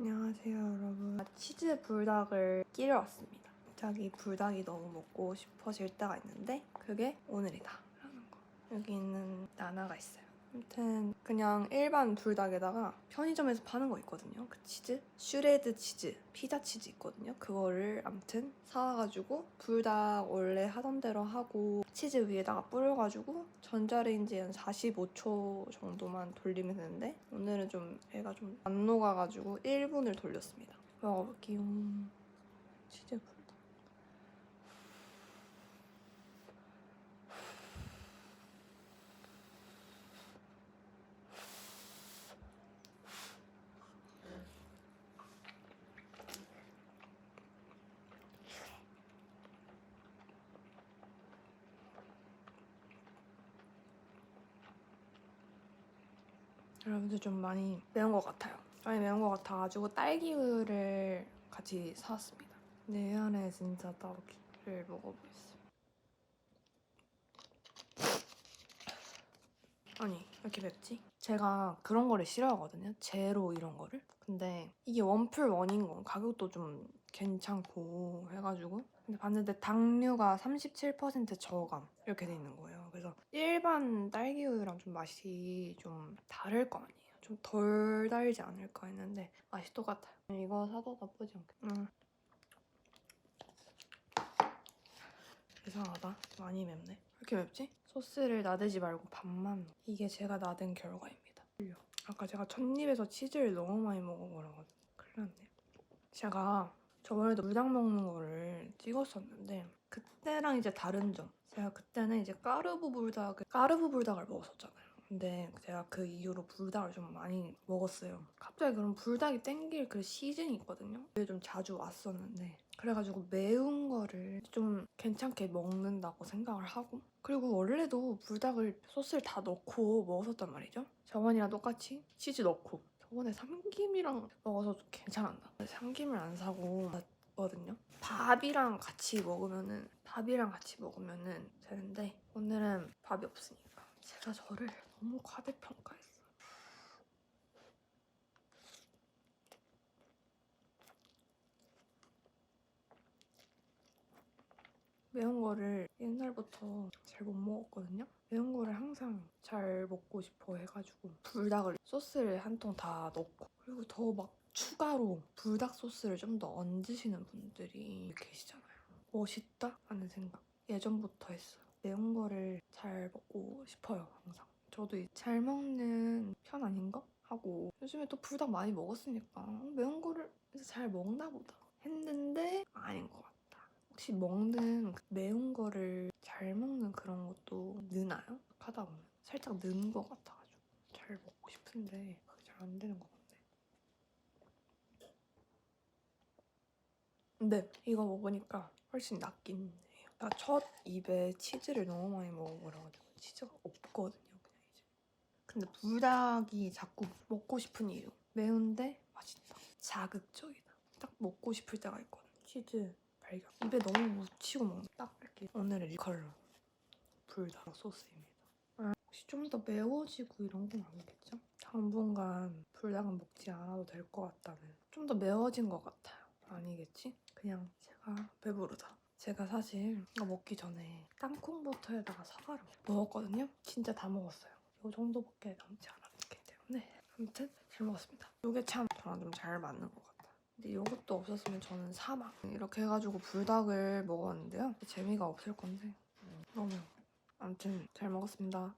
안녕하세요 여러분. 치즈 불닭을 끼러 왔습니다. 갑자기 불닭이 너무 먹고 싶어질 때가 있는데 그게 오늘이다. 라는 거. 여기 있는 나나가 있어요 아무튼 그냥 일반 불닭에다가 편의점에서 파는 거 있거든요. 그 치즈? 슈레드 치즈 피자 치즈 있거든요. 그거를 아무튼 사와가지고 불닭 원래 하던 대로 하고 치즈 위에다가 뿌려가지고 전자레인지에 한 45초 정도만 돌리면 되는데 오늘은 좀 애가 좀 안 녹아가지고 1분을 돌렸습니다. 먹어볼게요. 치즈. 불 여러분들 좀 많이 매운 것 같아요. 많이 매운 것 같아가지고 딸기우유를 같이 사왔습니다. 내 안에 진짜 딸기를 먹어보겠습니다. 아니 왜 이렇게 맵지? 제가 그런 거를 싫어하거든요. 제로 이런 거를. 근데 이게 원풀 원인 건 가격도 좀 괜찮고 해가지고 근데 봤는데 당류가 37% 저감 이렇게 돼 있는 거예요. 그래서 일반 딸기우유랑 좀 맛이 좀 다를 거 아니에요. 좀 덜 달지 않을까 했는데 맛이 똑같아요. 이거 사도 나쁘지 않겠다. 음. 이상하다. 많이 맵네. 왜 이렇게 맵지? 소스를 나대지 말고 반만. 넣어. 이게 제가 나댄 결과입니다. 아까 제가 첫 입에서 치즈를 너무 많이 먹어버려가지고 큰일 났네요. 제가 저번에도 물닭 먹는 거를 찍었었는데 그때랑 이제 다른 점. 제가 그때는 이제 까르보 불닭을 까르보 불닭을 먹었었잖아요. 근데 제가 그 이후로 불닭을 좀 많이 먹었어요. 갑자기 그런 불닭이 땡길 그 시즌이 있거든요. 그게 좀 자주 왔었는데 그래가지고 매운 거를 좀 괜찮게 먹는다고 생각을 하고 그리고 원래도 불닭을 소스를 다 넣고 먹었었단 말이죠. 저번이랑 똑같이 치즈 넣고 저번에 삼김이랑 먹어서 좀 괜찮았나? 삼김을 안 사고 거든요. 밥이랑 같이 먹으면은 밥이랑 같이 먹으면은 되는데 오늘은 밥이 없으니까 제가 저를 너무 과대평가했어요. 매운 거를 옛날부터 잘 못 먹었거든요. 매운 거를 항상 잘 먹고 싶어 해가지고 불닭을 소스를 한 통 다 넣고 그리고 더 막 추가로 불닭 소스를 좀 더 얹으시는 분들이 계시잖아요. 멋있다 하는 생각 예전부터 했어요. 매운 거를 잘 먹고 싶어요 항상. 저도 이잘 먹는 편 아닌가 하고 요즘에 또 불닭 많이 먹었으니까 어, 매운 거를 잘 먹나 보다 했는데 아닌 것 같다. 혹시 먹는 그 매운 거를 잘 먹는 그런 것도 느나요? 하다 보면 살짝 는 것 같아가지고 잘 먹고 싶은데 그게 잘 안 되는 것 같네. 근데 이거 먹으니까 훨씬 낫긴 해요. 나 첫 입에 치즈를 너무 많이 먹어버려가지고 치즈가 없거든요, 그냥 이제. 근데 불닭이 자꾸 먹고 싶은 이유. 매운데 맛있다. 자극적이다. 딱 먹고 싶을 때가 있거든. 치즈 발견. 입에 너무 묻히고 먹는. 딱 이렇게. 오늘은 이 컬러. 불닭 소스입니다. 아, 혹시 좀 더 매워지고 이런 건 아니겠죠? 당분간 불닭은 먹지 않아도 될 것 같다는. 좀 더 매워진 것 같아요. 아니겠지? 그냥 제가 배부르다. 제가 사실 이거 먹기 전에 땅콩버터에다가 사과를 먹었거든요. 진짜 다 먹었어요. 이 정도밖에 남지 않았기 때문에 아무튼 잘 먹었습니다. 이게 참 저랑 좀 잘 맞는 것 같아요. 근데 이것도 없었으면 저는 사막 이렇게 해가지고 불닭을 먹었는데요. 재미가 없을 건데. 음. 그러면 아무튼 잘 먹었습니다.